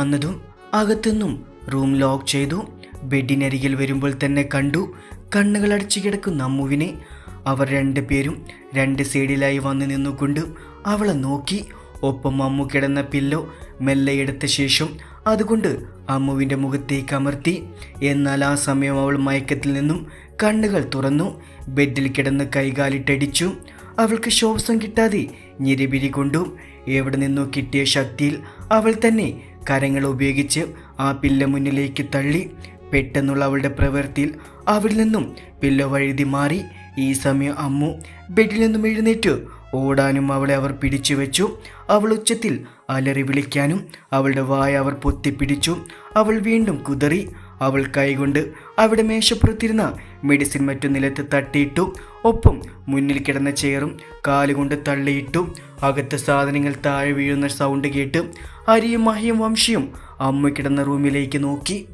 വന്നതും അകത്തുനിന്നും room lock ചെയ്തു. ബെഡിനരികിൽ വരുമ്പോൾ തന്നെ കണ്ടു കണ്ണുകൾ അടച്ചു കിടക്കുന്ന അമ്മുവിനെ. അവർ രണ്ടുപേരും രണ്ട് സൈഡിലായി വന്നു നിന്നുകൊണ്ട് അവളെ നോക്കി. ഒപ്പം അമ്മു കിടന്ന പില്ലോ മെല്ലെ എടുത്ത ശേഷം അതുകൊണ്ട് അമ്മുവിന്റെ മുഖത്തേക്ക് അമർത്തി. എന്നാൽ ആ സമയം അവൾ മയക്കത്തിൽ നിന്നും കണ്ണുകൾ തുറന്നു. ബെഡിൽ കിടന്ന് കൈകാലിട്ടടിച്ചു. അവൾക്ക് ശ്വാസം കിട്ടാതെ ഞെരിപിരി കൊണ്ടു. എവിടെ നിന്നോ കിട്ടിയ ശക്തിയിൽ അവൾ തന്നെ കരങ്ങൾ ഉപയോഗിച്ച് ആ പില്ല മുന്നിലേക്ക് തള്ളി പെട്ടെന്നുള്ള അവളുടെ പ്രവൃത്തിയിൽ അവിടെ നിന്നും പില്ല വഴുതി മാറി ഈ സമയം അമ്മു ബെഡിൽ നിന്നും എഴുന്നേറ്റ് ഓടാനും അവളെ അവർ പിടിച്ചു വെച്ചു. അവൾ ഉച്ചത്തിൽ അലറി വിളിക്കാനും അവളുടെ വായ അവർ പൊത്തിപ്പിടിച്ചു. അവൾ വീണ്ടും കുതറി അവൾ കൈകൊണ്ട് അവിടെ മേശപ്പുറത്തിരുന്ന മെഡിസിൻ മറ്റു നിലത്ത് തട്ടിയിട്ടു ഒപ്പം മുന്നിൽ കിടന്ന ചെയറും കാലുകൊണ്ട് തള്ളിയിട്ടു അകത്ത് സാധനങ്ങൾ താഴെ വീഴുന്ന സൗണ്ട് കേട്ട് അരിയും മഹിയും വംശിയും അമ്മ കിടന്ന റൂമിലേക്ക് നോക്കി.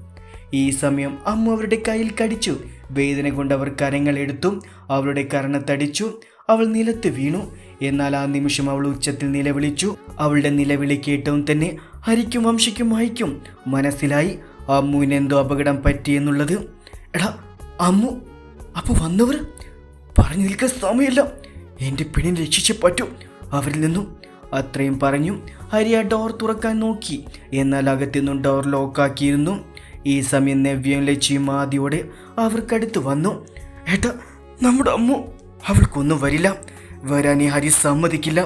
ഈ സമയം അമ്മ അവരുടെ കയ്യിൽ കടിച്ചു. വേദന കൊണ്ട് അവർ കരങ്ങൾ എടുത്തു. അവളുടെ കരണത്തടിച്ചു അവൾ നിലത്ത് വീണു. എന്നാൽ ആ നിമിഷം അവൾ ഉച്ചത്തിൽ നിലവിളിച്ചു. അവളുടെ നിലവിളി കേട്ടവും തന്നെ ഹരിക്കും വംശിക്കും മഹിക്കും മനസ്സിലായി. അമ്മുവിന് എന്തോ അപകടം പറ്റിയെന്നുള്ളത് എടാ അമ്മു അപ്പോൾ വന്നവർ പറഞ്ഞു നിൽക്കാൻ സമയമില്ല. എന്റെ പെണ്ണിനെ രക്ഷിച്ചേ പറ്റൂ. അവരിൽ നിന്നും അത്രയും പറഞ്ഞു. ഹരി ആ ഡോർ തുറക്കാൻ നോക്കി. എന്നാൽ അകത്തുനിന്നും ഡോർ ലോക്കാക്കിയിരുന്നു ഈ സമയം നവ്യയും ലക്ഷ്യം ആദ്യോടെ അവർക്കടുത്ത് വന്നു. ഏട്ടാ നമ്മുടെ അമ്മു അവൾക്കൊന്നും വരില്ല. വരാൻ ഹരി സമ്മതിക്കില്ല.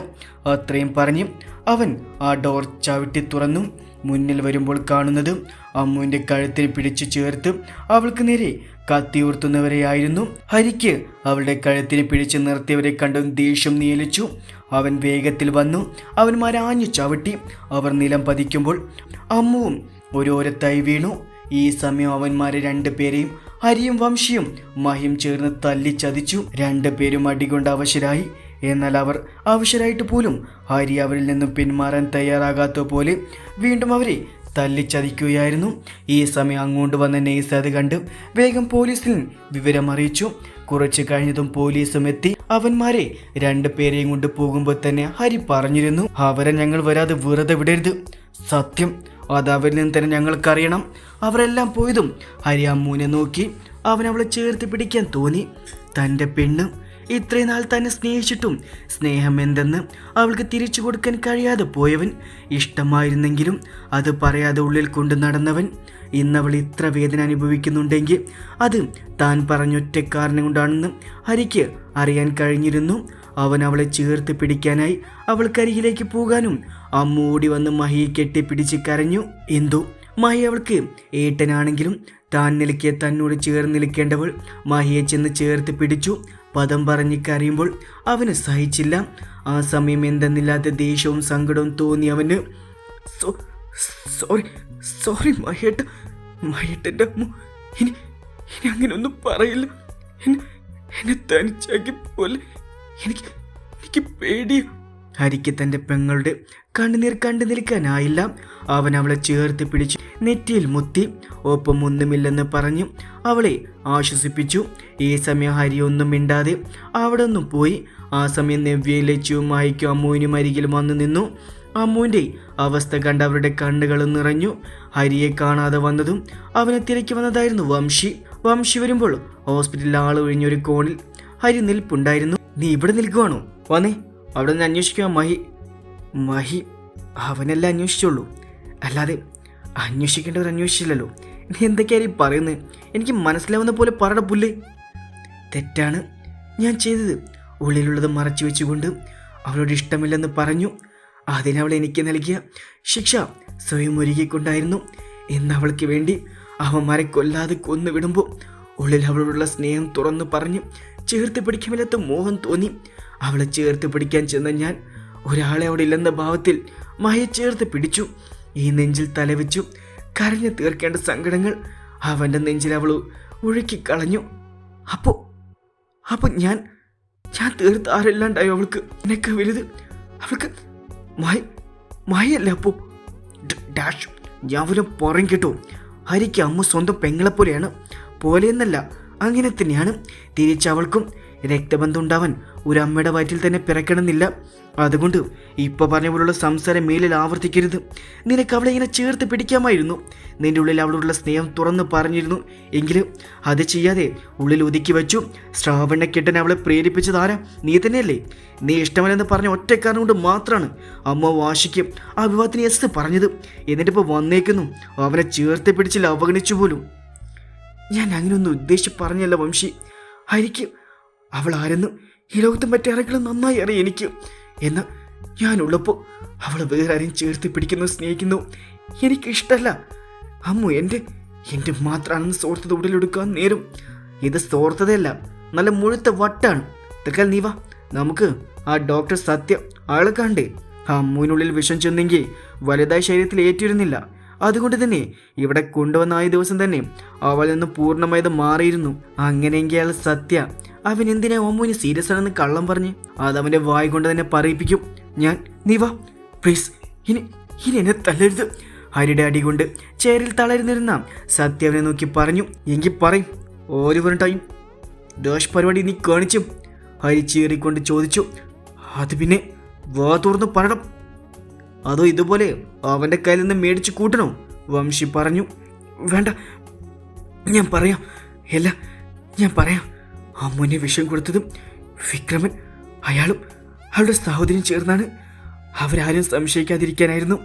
അത്രയും പറഞ്ഞ് അവൻ ആ ഡോർ ചവിട്ടി തുറന്നു. മുന്നിൽ വരുമ്പോൾ കാണുന്നത് അമ്മുവിന്റെ കഴുത്തിൽ പിടിച്ചു ചേർത്ത് അവൾക്ക് നേരെ കത്തിയുർത്തുന്നവരെയായിരുന്നു ഹരിക്ക് അവളുടെ കഴുത്തിന് പിടിച്ചു നിർത്തിയവരെ കണ്ടും ദേഷ്യം നിയലിച്ചു. അവൻ വേഗത്തിൽ വന്നു. അവൻ മരാഞ്ഞു ചവിട്ടി. അവർ നിലം പതിക്കുമ്പോൾ അമ്മുവും ഓരോരത്തായി വീണു. ഈ സമയം അവന്മാരെ രണ്ടുപേരെയും ഹരിയും വംശിയും മഹിയും ചേർന്ന് തല്ലിച്ചതിച്ചു രണ്ടുപേരും അടികൊണ്ട് അവശരായി. എന്നാൽ അവർ അവശരായിട്ട് പോലും ഹരി അവരിൽ നിന്നും പിന്മാറാൻ തയ്യാറാകാത്ത പോലെ വീണ്ടും അവരെ തല്ലിച്ചതിക്കുകയായിരുന്നു. ഈ സമയം അങ്ങോട്ട് വന്ന നെയ്സ് അത് കണ്ട് വേഗം പോലീസിൽ വിവരം അറിയിച്ചു. കുറച്ച് കഴിഞ്ഞതും പോലീസും എത്തി. അവന്മാരെ രണ്ടുപേരെയും കൊണ്ട് പോകുമ്പോൾ തന്നെ ഹരി പറഞ്ഞിരുന്നു അവരെ ഞങ്ങൾ വരാതെ വെറുതെ വിടരുത്. സത്യം അത് അവരിൽ നിന്ന് തന്നെ ഞങ്ങൾക്കറിയണം. അവരെല്ലാം പോയതും ഹരി അമ്മൂനെ നോക്കി. അവൻ അവളെ ചേർത്ത് പിടിക്കാൻ തോന്നി. തന്റെ പെണ്ണ് ഇത്രയും നാൾ തന്നെ സ്നേഹിച്ചിട്ടും സ്നേഹം എന്തെന്ന് അവൾക്ക് തിരിച്ചു കൊടുക്കാൻ കഴിയാതെ പോയവൻ. ഇഷ്ടമായിരുന്നെങ്കിലും അത് പറയാതെ ഉള്ളിൽ കൊണ്ടു നടന്നവൻ. ഇന്നവൾ ഇത്ര വേദന അനുഭവിക്കുന്നുണ്ടെങ്കിൽ അത് താൻ പറഞ്ഞൊറ്റ കാരണം കൊണ്ടാണെന്ന് ഹരിക്ക് അറിയാൻ കഴിഞ്ഞിരുന്നു. അവൻ അവളെ ചേർത്ത് പിടിക്കാനായി അവൾക്കരികിലേക്ക് പോകാനും അമ്മ ഓടി വന്ന് മഹിയെ കെട്ടിപ്പിടിച്ച് കരഞ്ഞു. എന്തോ? മഹി അവൾക്ക് ഏട്ടനാണെങ്കിലും താൻ നിൽക്കിയ തന്നോട് ചേർന്ന് നിൽക്കേണ്ടവൾ. മഹിയെ ചെന്ന് ചേർത്ത് പിടിച്ചു. പദം പറഞ്ഞ് കരയുമ്പോൾ അവന് സഹിച്ചില്ല. ആ സമയം എന്തെന്നില്ലാത്ത ദേഷ്യവും സങ്കടവും തോന്നി അവന്. സോറി സോറി മഹേട്ട മഹേട്ടന്റെ അമ്മ ഇനി ഇനി അങ്ങനെ ഒന്നും പറയില്ല. എന്നെ എന്നെ തനിച്ചാക്കി പോലെ എനിക്ക് എനിക്ക് പേടിയോ. ഹരിക്ക് തന്റെ പെങ്ങളുടെ കണ്ണുനീർ കണ്ടു നിൽക്കാനായില്ല. അവൻ അവളെ ചേർത്ത് പിടിച്ച് നെറ്റിയിൽ മുത്തി ഒപ്പം ഒന്നുമില്ലെന്ന് പറഞ്ഞു. അവളെ ആശ്വസിപ്പിച്ചു. ഈ സമയം ഹരി ഒന്നും മിണ്ടാതെ അവിടെ നിന്നും പോയി. ആ സമയം നവ്യയും ലച്ചുവും അമ്മുവിനും അരികിൽ വന്നു നിന്നു. അമ്മുവിന്റെ അവസ്ഥ കണ്ട് അവരുടെ കണ്ണുകൾ നിറഞ്ഞു. ഹരിയെ കാണാതെ വന്നതും അവനെ തിരക്കി വന്നതായിരുന്നു വംശി. വംശി വരുമ്പോൾ ഹോസ്പിറ്റലിൽ ആൾ ഒഴിഞ്ഞൊരു കോണിൽ ഹരി നിൽപ്പുണ്ടായിരുന്നു. നീ ഇവിടെ നിൽക്കുവാണോ? വന്നേ. അവിടെ നിന്ന് അന്വേഷിക്കുക മഹി മഹി അവനല്ല അന്വേഷിച്ചുള്ളൂ. അല്ലാതെ അന്വേഷിക്കേണ്ടവർ അന്വേഷിച്ചില്ലല്ലോ. നീ എന്തൊക്കെയായി പറയുന്നത് എനിക്ക് മനസ്സിലാവുന്ന പോലെ പറട പുല്ല്. തെറ്റാണ് ഞാൻ ചെയ്തത്. ഉള്ളിലുള്ളത് മറച്ചു വെച്ചുകൊണ്ട് അവളോട് ഇഷ്ടമില്ലെന്ന് പറഞ്ഞു. അതിനവൾ എനിക്ക് നൽകിയ ശിക്ഷ സ്വയം ഒരുക്കിക്കൊണ്ടായിരുന്നു. എന്ന് അവൾക്ക് വേണ്ടി അവന്മാരെ കൊല്ലാതെ കൊന്നുവിടുമ്പോൾ ഉള്ളിൽ അവളോടുള്ള സ്നേഹം തുറന്നു പറഞ്ഞ് ചേർത്ത് പിടിക്കാമില്ലാത്ത മോഹം തോന്നി. അവളെ ചേർത്ത് പിടിക്കാൻ ചെന്ന ഞാൻ ഒരാളെ അവിടെ ഇല്ലെന്ന ഭാവത്തിൽ മയ ചേർത്ത് പിടിച്ചു. ഈ നെഞ്ചിൽ തലവെച്ചു. കരഞ്ഞു തീർക്കേണ്ട സങ്കടങ്ങൾ അവന്റെ നെഞ്ചിൽ അവൾ ഒഴുക്കി കളഞ്ഞു. അപ്പോൾ അപ്പോൾ ഞാൻ ഞാൻ തീർത്ത് ആരെല്ലാണ്ടായോ അവൾക്ക്? എന്നെയൊക്കെ വലുത്? അവൾക്ക് മായ മായല്ല അപ്പോ? ഡാഷ് ഞാൻ ഒരു പുറം കിട്ടും. ഹരിക്ക് അമ്മ സ്വന്തം പെങ്ങളെ പോലെയാണ് പോലെയെന്നല്ല അങ്ങനെ തന്നെയാണ്. തിരിച്ചവൾക്കും രക്തബന്ധം ഉണ്ടാവാൻ ഒരു അമ്മയുടെ വയറ്റിൽ തന്നെ പിറക്കണമെന്നില്ല. അതുകൊണ്ട് ഇപ്പൊ പറഞ്ഞ പോലുള്ള സംസാരം മേലിൽ ആവർത്തിക്കരുത്. നിനക്ക് അവളെ ഇങ്ങനെ ചേർത്ത് പിടിക്കാമായിരുന്നു. നിന്റെ ഉള്ളിൽ അവളോടുള്ള സ്നേഹം തുറന്ന് പറഞ്ഞിരുന്നു. എങ്കിലും അത് ചെയ്യാതെ ഉള്ളിൽ ഒതുക്കി വെച്ചു. ശ്രാവണ കെട്ടൻ അവളെ പ്രേരിപ്പിച്ചത് ആരാ? നീ തന്നെയല്ലേ? നീ ഇഷ്ടമല്ലെന്ന് പറഞ്ഞ ഒറ്റക്കാരൻ കൊണ്ട് മാത്രമാണ് അമ്മ വാശിക്ക് ആ വിവാഹത്തിന് എസ് പറഞ്ഞത്. എന്നിട്ടിപ്പോൾ വന്നേക്കുന്നു. അവനെ ചേർത്ത് പിടിച്ചില്ല അവഗണിച്ചു പോലും. ഞാൻ അങ്ങനെയൊന്നും ഉദ്ദേശിച്ച് പറഞ്ഞല്ല വംശി. ആയിരിക്കും അവൾ ആരെന്ന് ഈ ലോകത്തെ മറ്റാരെങ്കിലും നന്നായി അറിയാം എനിക്ക്. എന്ന് ഞാനുള്ളപ്പോൾ അവൾ വേറെ ആരെയും ചേർത്ത് പിടിക്കുന്നു സ്നേഹിക്കുന്നു. എനിക്ക് ഇഷ്ടമല്ല അമ്മു എന്റെ എന്റെ മാത്രമാണെന്ന് സോർത്തത് ഉടലെടുക്കാൻ നേരും. ഇത് സോർത്തതല്ല നല്ല മുഴുത്ത വട്ടാണ്. തൽക്കാൽ നീ വാ നമുക്ക് ആ ഡോക്ടർ സത്യം അയാളെ കണ്ടേ ആ അമ്മുവിനുള്ളിൽ വിഷം ചെന്നെങ്കിൽ വലുതായി ശരീരത്തിൽ ഏറ്റിരുന്നില്ല. അതുകൊണ്ട് തന്നെ ഇവിടെ കൊണ്ടുവന്ന ആ ദിവസം തന്നെ അവൾ നിന്ന് പൂർണമായത് മാറിയിരുന്നു. അങ്ങനെയെങ്കിൽ സത്യ. അവൻ എന്തിനാ ഓമുവിന് സീരിയസ് ആണെന്ന് കള്ളം പറഞ്ഞ് അത് അവന്റെ വായ കൊണ്ട് തന്നെ പറയിപ്പിക്കും? ഞാൻ നീ വാ. പ്ലീസ് ഇനി ഇനി എന്നെ തല്ലരുത്. ഹരിയുടെ അടി കൊണ്ട് ചേരിൽ തളരുന്നിരുന്ന സത്യ അവനെ നോക്കി പറഞ്ഞു എങ്കിൽ പറയും. ഓരോ ടൈം. ദോഷ് പരിപാടി നീ കാണിച്ചും. ഹരി ചീറിക്കൊണ്ട് ചോദിച്ചു അത് പിന്നെ വാ തുറന്ന് പറയണം. അതോ ഇതുപോലെ അവന്റെ കയ്യിൽ നിന്ന് മേടിച്ചു കൂട്ടണോ? വംശി പറഞ്ഞു. വേണ്ട ഞാൻ പറയാം. അല്ല ഞാൻ പറയാം. അമ്മുവിനെ വിഷം കൊടുത്തതും വിക്രമൻ അയാളും അവളുടെ സഹോദരിയും ചേർന്നാണ്. അവരാരും സംശയിക്കാതിരിക്കാനായിരുന്നു.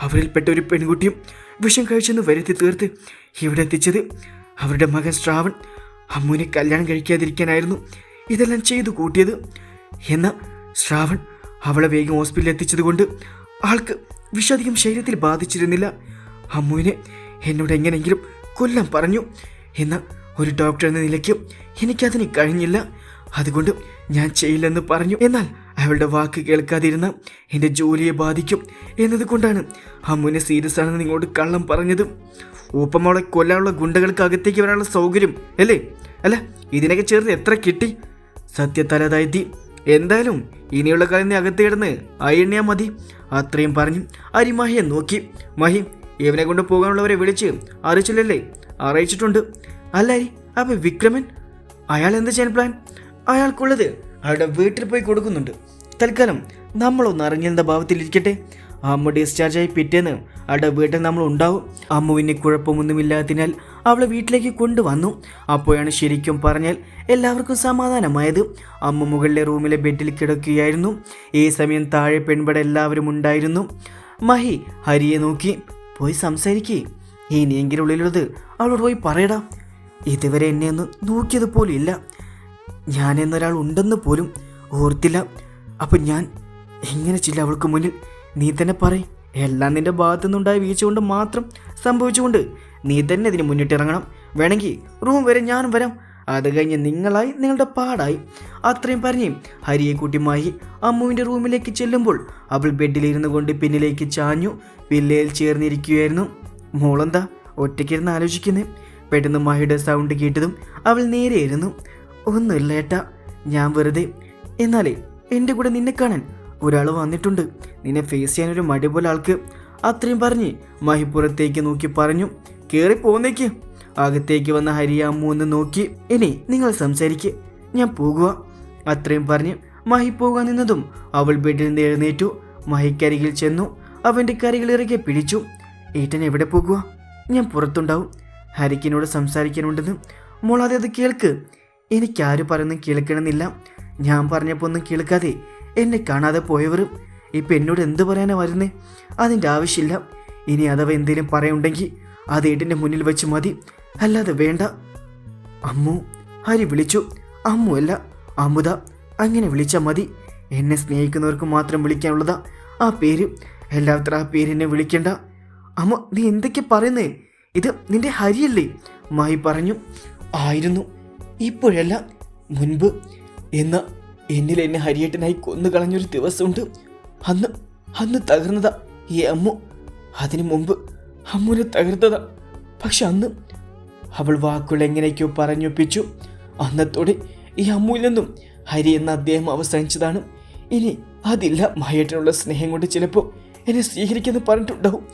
അവരിൽപ്പെട്ട ഒരു പെൺകുട്ടിയും വിഷം കഴിച്ചെന്ന് വരുത്തി തീർത്ത് ഇവിടെ എത്തിച്ചത് അവരുടെ മകൻ ശ്രാവൺ. അമ്മുവിനെ കല്യാണം കഴിക്കാതിരിക്കാനായിരുന്നു ഇതെല്ലാം ചെയ്തു കൂട്ടിയത്. എന്നാൽ ശ്രാവൺ അവളെ വേഗം ഹോസ്പിറ്റലിൽ എത്തിച്ചതുകൊണ്ട് ആൾക്ക് വിഷാധികം ശരീരത്തിൽ ബാധിച്ചിരുന്നില്ല. അമ്മുവിനെ എന്നോട് എങ്ങനെയെങ്കിലും കൊല്ലം പറഞ്ഞു. എന്നാൽ ഒരു ഡോക്ടർ എന്ന നിലയ്ക്ക് എനിക്കതിന് കഴിഞ്ഞില്ല. അതുകൊണ്ട് ഞാൻ ചെയ്യില്ലെന്ന് പറഞ്ഞു. എന്നാൽ അവളുടെ വാക്ക് കേൾക്കാതിരുന്ന എന്റെ ജോലിയെ ബാധിക്കും എന്നതുകൊണ്ടാണ് അമ്മുവിനെ സീരിയസ് ആണെന്ന് നിങ്ങളോട് കള്ളം പറഞ്ഞത്. ഊപ്പമോളെ കൊല്ലാനുള്ള ഗുണ്ടകൾക്ക് അകത്തേക്ക് വരാനുള്ള സൗകര്യം അല്ലേ? അല്ല ഇതിനൊക്കെ ചേർന്ന് എത്ര കിട്ടി? സത്യത്തലതായി എന്തായാലും ഇനിയുള്ള കാര്യം നീ അകത്ത് കിടന്ന് അയണ്യാ മതി. അത്രയും പറഞ്ഞു അരി മഹിയെ നോക്കി. മഹി ഇവനെ കൊണ്ട് പോകാനുള്ളവരെ വിളിച്ച് അറിയിച്ചില്ലല്ലേ? അറിയിച്ചിട്ടുണ്ട്. അല്ല അരി അപ്പൊ വിക്രമൻ? അയാൾ എന്ത് ചെയ്യാൻ പ്ലാൻ അയാൾക്കുള്ളത് അയാളുടെ വീട്ടിൽ പോയി കൊടുക്കുന്നുണ്ട്. തൽക്കാലം നമ്മളൊന്ന് ഭാവത്തിൽ ഭാവത്തിലിരിക്കട്ടെ അമ്മ ഡിസ്ചാർജായി പിറ്റേന്ന് അവിടെ വീട്ടിൽ നമ്മൾ ഉണ്ടാവും. അമ്മുവിന് കുഴപ്പമൊന്നുമില്ലാത്തതിനാൽ അവളെ വീട്ടിലേക്ക് കൊണ്ടുവന്നു. അപ്പോഴാണ് ശരിക്കും പറഞ്ഞാൽ എല്ലാവർക്കും സമാധാനമായത്. അമ്മ മുകളിലെ റൂമിലെ ബെഡിൽ കിടക്കുകയായിരുന്നു. ഈ സമയം താഴെ പെൺപട എല്ലാവരും ഉണ്ടായിരുന്നു. മഹി ഹരിയെ നോക്കി പോയി സംസാരിക്കേ. ഇനിയെങ്കിലും ഉള്ളിലുള്ളത് അവളോട് പോയി പറയടാ. ഇതുവരെ എന്നെ ഒന്ന് നോക്കിയത് പോലും ഇല്ല ഞാനെന്നൊരാൾ ഉണ്ടെന്ന് പോലും ഓർത്തില്ല. അപ്പം ഞാൻ എങ്ങനെ ചില്ല അവൾക്ക് മുന്നിൽ? നീ തന്നെ പറ എല്ലാം നിന്റെ ഭാഗത്തു നിന്നുണ്ടായ വീഴ്ച കൊണ്ട് മാത്രം സംഭവിച്ചുകൊണ്ട് നീ തന്നെ ഇതിന് മുന്നിട്ടിറങ്ങണം. വേണമെങ്കിൽ റൂം വരെ ഞാനും വരാം. അത് കഴിഞ്ഞ് നിങ്ങളായി നിങ്ങളുടെ പാടായി. അത്രയും പറഞ്ഞ് ഹരിയെ കൂട്ടിമായി അമ്മുവിന്റെ റൂമിലേക്ക് ചെല്ലുമ്പോൾ അവൾ ബെഡിലിരുന്നു കൊണ്ട് പിന്നിലേക്ക് ചാഞ്ഞു പില്ലയിൽ ചേർന്നിരിക്കുകയായിരുന്നു. മോളെന്താ ഒറ്റയ്ക്കിരുന്ന് ആലോചിക്കുന്നേ? പെട്ടെന്ന് മഹിയുടെ സൗണ്ട് കേട്ടതും അവൾ നേരെയായിരുന്നു ഒന്നുമില്ല ഏട്ടാ ഞാൻ വെറുതെ. എന്നാലേ എന്റെ കൂടെ നിന്നെ കാണാൻ ഒരാൾ വന്നിട്ടുണ്ട്. നിന്നെ ഫേസ് ചെയ്യാനൊരു മടി പോലെ ആൾക്ക്. അത്രയും പറഞ്ഞ് മഹി പുറത്തേക്ക് നോക്കി പറഞ്ഞു കയറി പോന്നേക്ക്. അകത്തേക്ക് വന്ന ഹരിയാമ്മു ഒന്ന് നോക്കി ഇനി നിങ്ങൾ സംസാരിക്ക് ഞാൻ പോകുക അത്രയും പറഞ്ഞ് മഹി പോകാൻ നിന്നതും അവൾ ബെഡിൽ നിന്ന് എഴുന്നേറ്റു. മഹിക്കരികിൽ ചെന്നു അവന്റെ കരികൾ ഇറക്കി പിടിച്ചു. ഏട്ടൻ എവിടെ പോകുക ഞാൻ പുറത്തുണ്ടാവും. ഹരിക്കിനോട് സംസാരിക്കാനുണ്ടെന്ന് മോളാതെ അത് കേൾക്ക്. എനിക്കാരും പറയുന്നു കേൾക്കണമെന്നില്ല. ഞാൻ പറഞ്ഞപ്പോൾ ഒന്നും കേൾക്കാതെ എന്നെ കാണാതെ പോയവരും ഇപ്പം എന്നോട് എന്ത് പറയാനാ വരുന്നേ? അതിന്റെ ആവശ്യമില്ല. ഇനി അഥവാ എന്തെങ്കിലും പറയുണ്ടെങ്കിൽ അത് ഏട്ടിന്റെ മുന്നിൽ വെച്ച് മതി. അല്ലാതെ വേണ്ട. അമ്മു ഹരി വിളിച്ചു. അമ്മു അല്ല അമുത. അങ്ങനെ വിളിച്ചാൽ മതി. എന്നെ സ്നേഹിക്കുന്നവർക്ക് മാത്രം വിളിക്കാനുള്ളതാ ആ പേര്. എല്ലാത്ര ആ പേരെന്നെ വിളിക്കണ്ട. അമ്മ നീ എന്തൊക്കെ പറയുന്നേ? ഇത് നിന്റെ ഹരിയല്ലേ? മായി പറഞ്ഞു. ആയിരുന്നു. ഇപ്പോഴല്ല മുൻപ്. എന്ന എന്നിൽ എന്നെ ഹരിയേട്ടനായി കൊന്നു കളഞ്ഞൊരു ദിവസമുണ്ട്. അന്ന് അന്ന് തകർന്നതാ ഈ അമ്മു. അതിനു മുമ്പ് അമ്മുനെ തകർത്തതാ. പക്ഷെ അന്ന് അവൾ വാക്കുകൾ എങ്ങനെയൊക്കെയോ പറഞ്ഞൊപ്പിച്ചു. അന്നത്തോടെ ഈ അമ്മുവിൽ നിന്നും ഹരി എന്ന അദ്ദേഹം അവസാനിച്ചതാണ്. ഇനി അതില്ല മഹേട്ടനുള്ള സ്നേഹം കൊണ്ട് ചിലപ്പോൾ എന്നെ സ്വീകരിക്കുമെന്ന് പറഞ്ഞിട്ടുണ്ടാവും.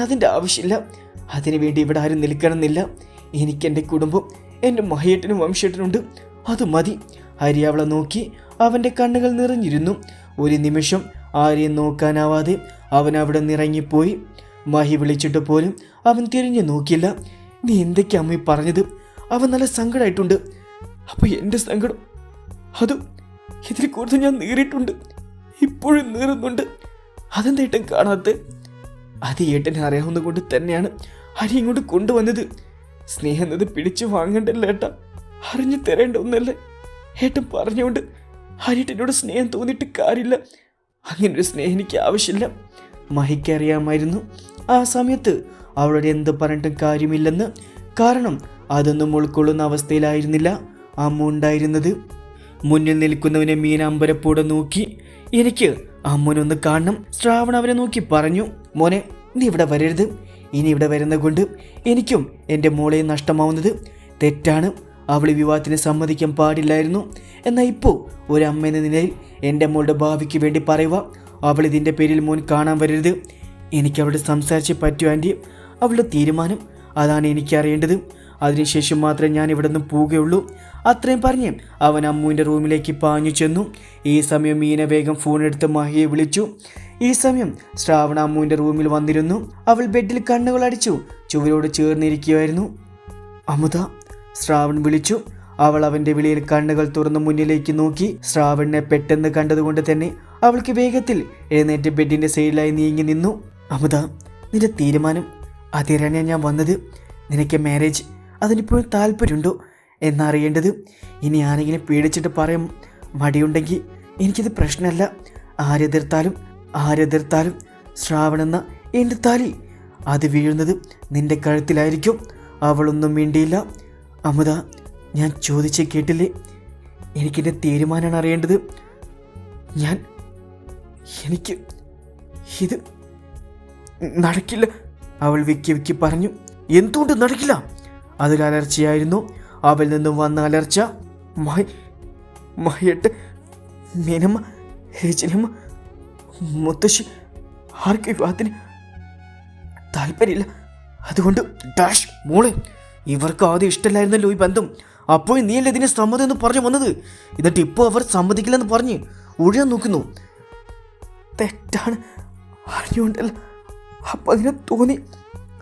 അതിന്റെ ആവശ്യമില്ല. അതിനുവേണ്ടി ഇവിടെ ആരും നിൽക്കണമെന്നില്ല. എനിക്ക് എന്റെ കുടുംബം എന്റെ മഹേട്ടനും വംശേട്ടനുണ്ട്. അത് മതി. ഹരി അവളെ നോക്കി അവന്റെ കണ്ണുകൾ നിറഞ്ഞിരുന്നു. ഒരു നിമിഷം ആരെയും നോക്കാനാവാതെ അവൻ അവിടെ നിറങ്ങിപ്പോയി. മഹി വിളിച്ചിട്ട് പോലും അവൻ തിരിഞ്ഞു നോക്കിയില്ല. നീ എന്തൊക്കെയാ അമ്മ പറഞ്ഞത്? അവൻ നല്ല സങ്കടമായിട്ടുണ്ട് അപ്പോൾ എന്റെ സങ്കടം? അതും ഇതിൽ കൂടുതൽ ഞാൻ നേരിട്ടുണ്ട്. ഇപ്പോഴും നേറുന്നുണ്ട്. അതെന്താ ഏട്ടൻ കാണാത്ത അത് ഏട്ടനെ അറിയാവുന്ന കൊണ്ട് തന്നെയാണ് ഹരി ഇങ്ങോട്ട് കൊണ്ടുവന്നത്. സ്നേഹം എന്നത് പിടിച്ചു വാങ്ങണ്ടല്ലോ ഏട്ടാ? അറിഞ്ഞു തരേണ്ട ഒന്നല്ലേ? ഏട്ടൻ പറഞ്ഞുകൊണ്ട് ഹരിയേട്ടനോട് സ്നേഹം തോന്നിയിട്ട് കാര്യമില്ല. അങ്ങനെ ഒരു സ്നേഹം എനിക്ക് ആവശ്യമില്ല. മഹിക്കറിയാമായിരുന്നു ആ സമയത്ത് അവളോട് എന്ത് പറഞ്ഞിട്ടും കാര്യമില്ലെന്ന്. കാരണം അതൊന്നും ഉൾക്കൊള്ളുന്ന അവസ്ഥയിലായിരുന്നില്ല. അമ്മ ഉണ്ടായിരുന്നത്. മുന്നിൽ നിൽക്കുന്നവനെ മീൻ അമ്പരപ്പോടെ നോക്കി. എനിക്ക് അമ്മനൊന്ന് കാണണം. ശ്രാവൺ അവനെ നോക്കി പറഞ്ഞു മോനെ നീ ഇവിടെ വരരുത്. ഇനി ഇവിടെ വരുന്ന കൊണ്ട് എനിക്കും എന്റെ മോളെ നഷ്ടമാവുന്നത് തെറ്റാണ്. അവൾ വിവാഹത്തിന് സമ്മതിക്കാൻ പാടില്ലായിരുന്നു. എന്നാൽ ഇപ്പോൾ ഒരു അമ്മ എന്ന നിലയിൽ എന്റെ മോളുടെ ഭാവിക്ക് വേണ്ടി പറയുക അവൾ ഇതിന്റെ പേരിൽ മോൻ കാണാൻ വരരുത്. എനിക്ക് അവളോട് സംസാരിച്ച് പറ്റൂ ആന്റി. അവളുടെ തീരുമാനം അതാണ് എനിക്ക് അറിയേണ്ടത് അതിനുശേഷം മാത്രമേ ഞാൻ ഇവിടെ നിന്ന് പോവുകയുള്ളൂ അത്രയും പറഞ്ഞ് അവൻ അമ്മുവിന്റെ റൂമിലേക്ക് പാഞ്ഞു ചെന്നു. ഈ സമയം മീന വേഗം ഫോൺ എടുത്ത് മഹിയെ വിളിച്ചു. ഈ സമയം ശ്രാവണ അമ്മുവിന്റെ റൂമിൽ വന്നിരുന്നു. അവൾ ബെഡിൽ കണ്ണുകൾ അടിച്ചു ചുവരോട് ചേർന്നിരിക്കുകയായിരുന്നു. അമുത ശ്രാവൺ വിളിച്ചു. അവൾ അവന്റെ വിളിയിൽ കണ്ണുകൾ തുറന്ന് മുന്നിലേക്ക് നോക്കി. ശ്രാവണിനെ പെട്ടെന്ന് കണ്ടതുകൊണ്ട് തന്നെ അവൾക്ക് വേഗത്തിൽ എഴുന്നേറ്റ് ബെഡിന്റെ സൈഡിലായി നീങ്ങി നിന്നു. അമുത നിന്റെ തീരുമാനം. അതിരാണ് ഞാൻ വന്നത്. നിനക്ക് മാരേജ് അതിനിപ്പോഴും താല്പര്യമുണ്ടോ? എന്നറിയേണ്ടത്. ഇനി ആരെങ്കിലും പേടിച്ചിട്ട് പറയും മടിയുണ്ടെങ്കിൽ എനിക്കിത് പ്രശ്നമല്ല. ആരെതിർത്താലും ആരെതിർത്താലും ശ്രാവണെന്ന എന്റെ താലി അത് വീഴുന്നത് നിന്റെ കഴുത്തിലായിരിക്കും. അവളൊന്നും മിണ്ടിയില്ല. അമുത ഞാൻ ചോദിച്ച് കേട്ടില്ലേ? എനിക്കെന്റെ തീരുമാനമാണ് അറിയേണ്ടത്. ഞാൻ എനിക്ക് ഇത് നടക്കില്ല. അവൾ വിക്കി വിക്കി പറഞ്ഞു എന്തുകൊണ്ട് നടക്കില്ല? അതിൽ അലർച്ചയായിരുന്നു. അവൽ നിന്നും വന്ന അലർച്ച മൈ മയട്ട് മിനമ രചനമ്മ മുത്തശ്ശി ആർക്കും വിവാഹത്തിന് താല്പര്യമില്ല. അതുകൊണ്ട് ഡാഷ് മോളെ ഇവർക്ക് ആദ്യം ഇഷ്ടമല്ലായിരുന്നല്ലോ ഈ ബന്ധം. അപ്പോൾ നീയല്ലേ ഇതിനെ സമ്മതം എന്ന് പറഞ്ഞു വന്നത്? എന്നിട്ട് ഇപ്പോൾ അവർ സമ്മതിക്കില്ലെന്ന് പറഞ്ഞ് ഒഴിയാൻ നോക്കുന്നു. തെറ്റാണ്. അറിഞ്ഞുകൊണ്ടല്ല. അപ്പം അതിനെ തോന്നി.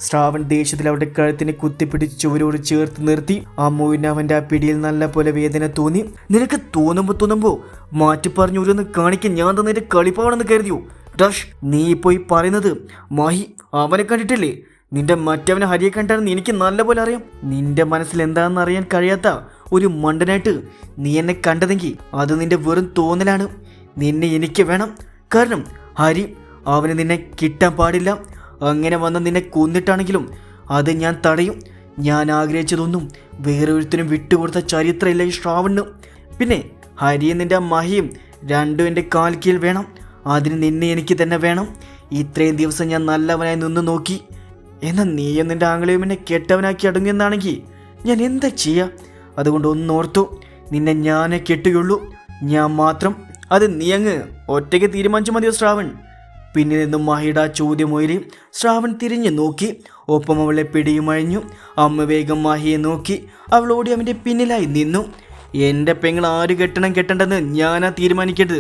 ശ്രാവൺ ദേഷ്യത്തിൽ അവരുടെ കഴുത്തിനെ കുത്തിപ്പിടിച്ച് ചുവരോട് ചേർത്ത് നിർത്തി. അമ്മുവിന് അവന്റെ ആ പിടിയിൽ നല്ല പോലെ വേദന തോന്നി. നിനക്ക് തോന്നുമ്പോൾ തോന്നുമ്പോൾ മാറ്റി പറഞ്ഞു ഓരോന്ന് കാണിക്കാൻ ഞാൻ തന്നെ കളിപ്പാണെന്ന് കരുതിയോ? ഡഷ് നീ ഇപ്പോൾ ഈ പറയുന്നത് മാഹി അവനെ കണ്ടിട്ടില്ലേ? നിന്റെ മറ്റവനെ ഹരിയെ കണ്ടാണെന്ന് എനിക്ക് നല്ലപോലെ അറിയാം. നിന്റെ മനസ്സിൽ എന്താണെന്ന് അറിയാൻ കഴിയാത്ത ഒരു മണ്ടനായിട്ട് നീ എന്നെ കണ്ടതെങ്കിൽ അത് നിന്റെ വെറും തോന്നലാണ്. നിന്നെ എനിക്ക് വേണം. കാരണം ഹരി അവന് നിന്നെ കിട്ടാൻ പാടില്ല. അങ്ങനെ വന്ന് നിന്നെ കൊന്നിട്ടാണെങ്കിലും അത് ഞാൻ തടയും. ഞാൻ ആഗ്രഹിച്ചതൊന്നും വേറെ ഒരുത്തിനും വിട്ടുകൊടുത്ത ചരിത്രമില്ല ഈ ശ്രാവണ് പിന്നെ ഹരിയും നിന്റെ മഹിയും രണ്ടും എന്റെ കാൽക്കീൽ വേണം. അതിന് നിന്നെ എനിക്ക് തന്നെ വേണം. ഇത്രയും ദിവസം ഞാൻ നല്ലവനായി നിന്ന് നോക്കി. എന്നാൽ നീയും നിന്റെ ആംഗ്ലയും എന്നെ കെട്ടവനാക്കി അടങ്ങിയെന്നാണെങ്കിൽ ഞാൻ എന്താ ചെയ്യുക അതുകൊണ്ട് ഒന്നോർത്തു നിന്നെ ഞാനേ കെട്ടുകയുള്ളൂ. ഞാൻ മാത്രം. അത് നീ അങ്ങ് ഒറ്റയ്ക്ക് തീരുമാനിച്ചു മതിയോ ശ്രാവൺ? പിന്നെ നിന്നും ആ ചോദ്യമൊയിരി ശ്രാവൺ തിരിഞ്ഞു നോക്കി. ഒപ്പം അവളെ പിടിയുമഴിഞ്ഞു അമ്മ വേഗം മഹിയെ നോക്കി. അവളോടി അവന്റെ പിന്നിലായി നിന്നു. എന്റെ പെങ്ങൾ ആര് കെട്ടണം കെട്ടണ്ടെന്ന് ഞാനാ തീരുമാനിക്കേണ്ടത്.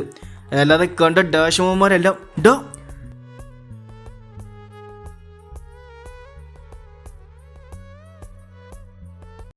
അല്ലാതെ കണ്ട ഡാഷമന്മാരല്ല ഡോ